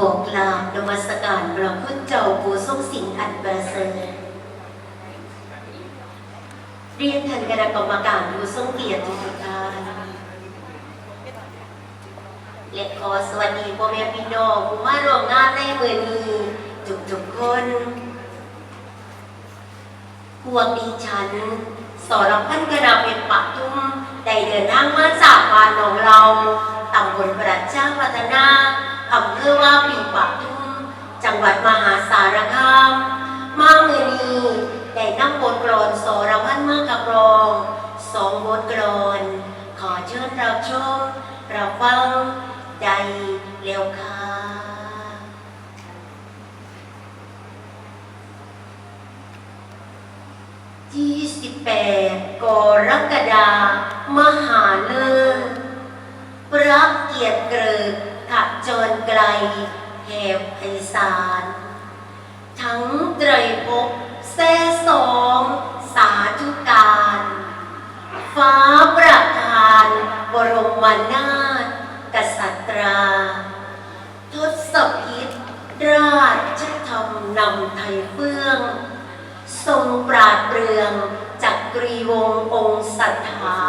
ขอกราบนมัสการพระพุทธเจ้าผู้ทรงสิ่งอันประเสริฐ เรียนท่านคณะกรรมการผู้ทรงเกียรติทุกท่านและขอสวัสดีพ่อแม่พี่น้องผู้มาร่วมงานในมือนี้ทุกๆคนพวกดิฉัน สรพันกระเป็นปักทุ่มได้เดินทางมาจากบ้านของเราตำบลประชาพัฒนาอำเภอว่าปีปักทุ่มจังหวัดมา กลอนขอเชิญรับชมรับฟังได้เร็วค่ะที่สิบแปดกรกฎามหาเลิศพระเกียรติเกิดขับจรไกลแห่ไพศาล วนาถกษัตราทศพิษราชธรรมนำไทยเฟื่อง ทรงปราดเปรืองจักกรีวงองค์สัทธา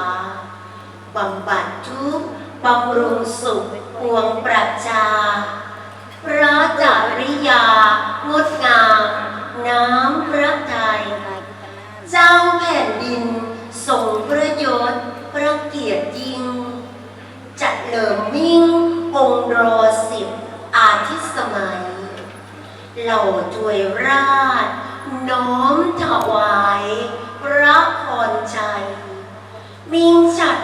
บำบัดทุกบำรุงสุขปวงประชาพระจริยางดงาม น้ำพระทัยเจ้าแผ่นดินทรงพระยศพระเกียรติยิ่ง จัดเลิมมิ่งองค์รอสิบอาทิตย์สมัย เหล่าถวยราช น้อมถวาย พระพรชัยมิ่งจัด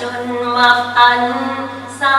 จนมาพันสา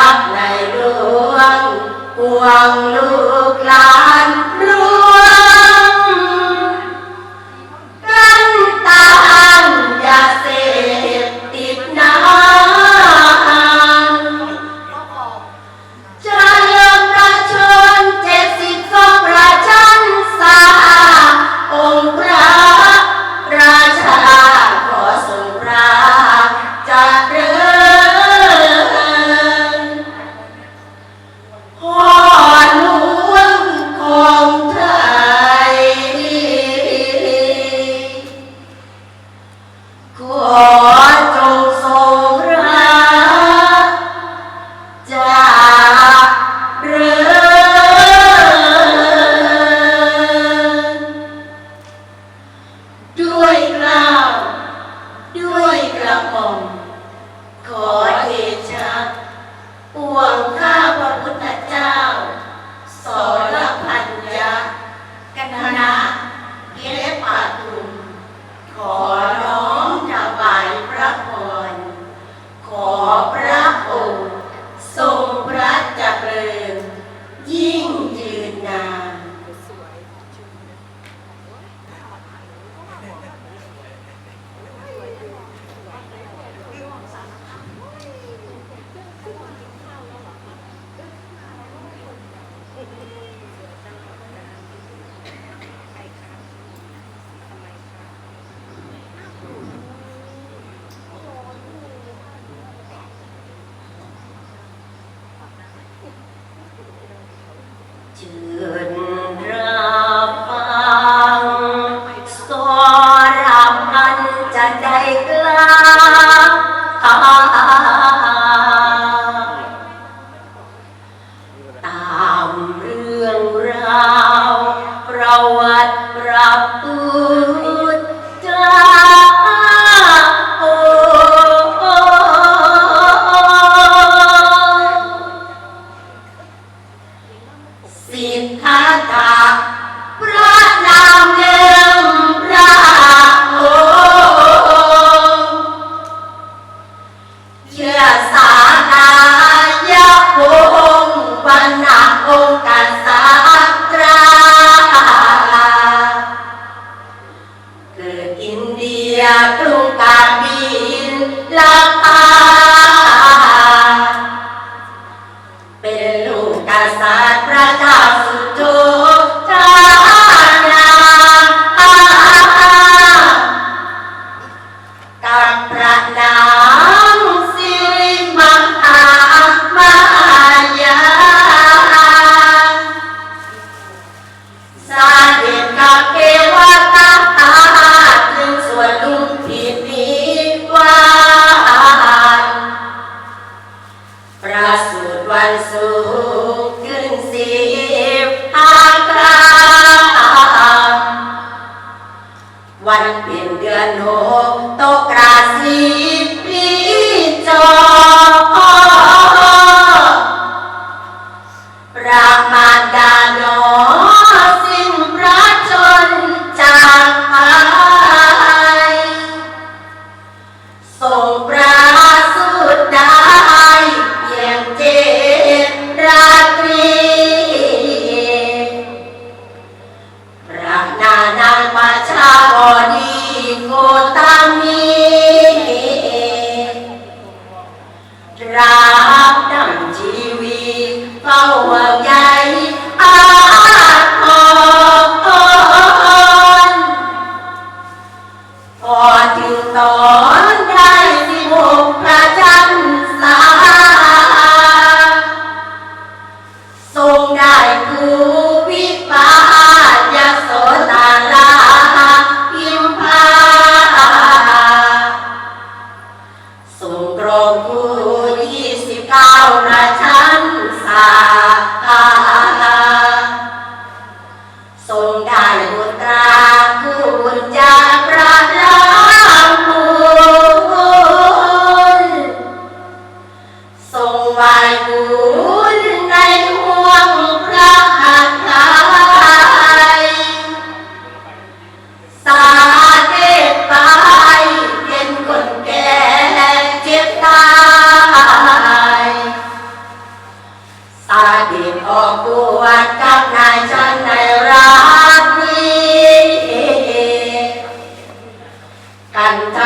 รักในหลวงห่วงลูกหลาน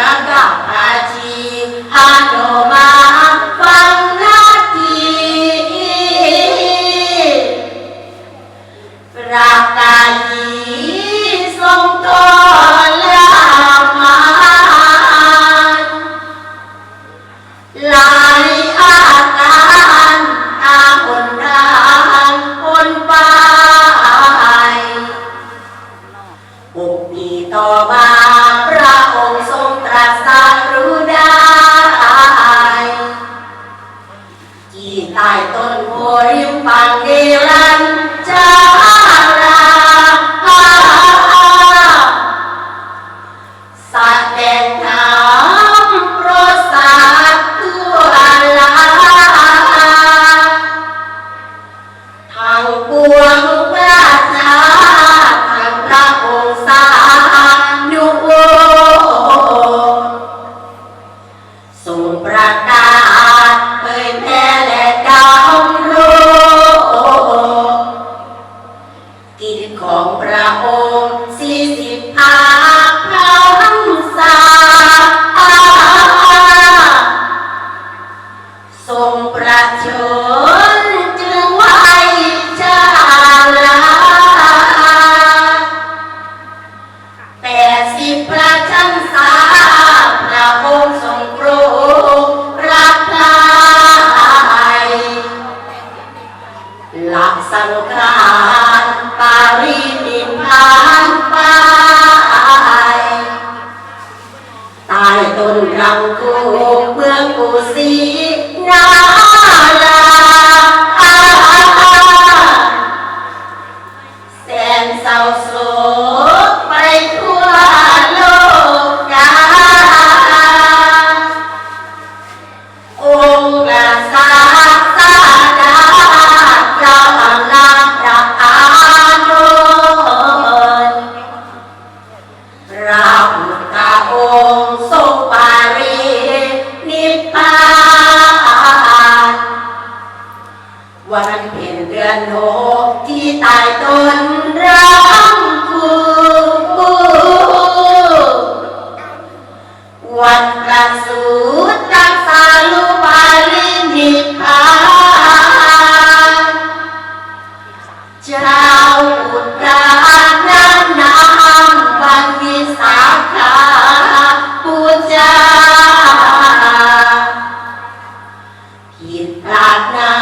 กันทะกับ 三 วันเพ็ญเดือนโหที่ตายตนร้องคูวันกระสูตักสาลุปาลินิพาเจ้าอุตราน้ำน้งวันวิสาขาปูจาผิดพลาดนา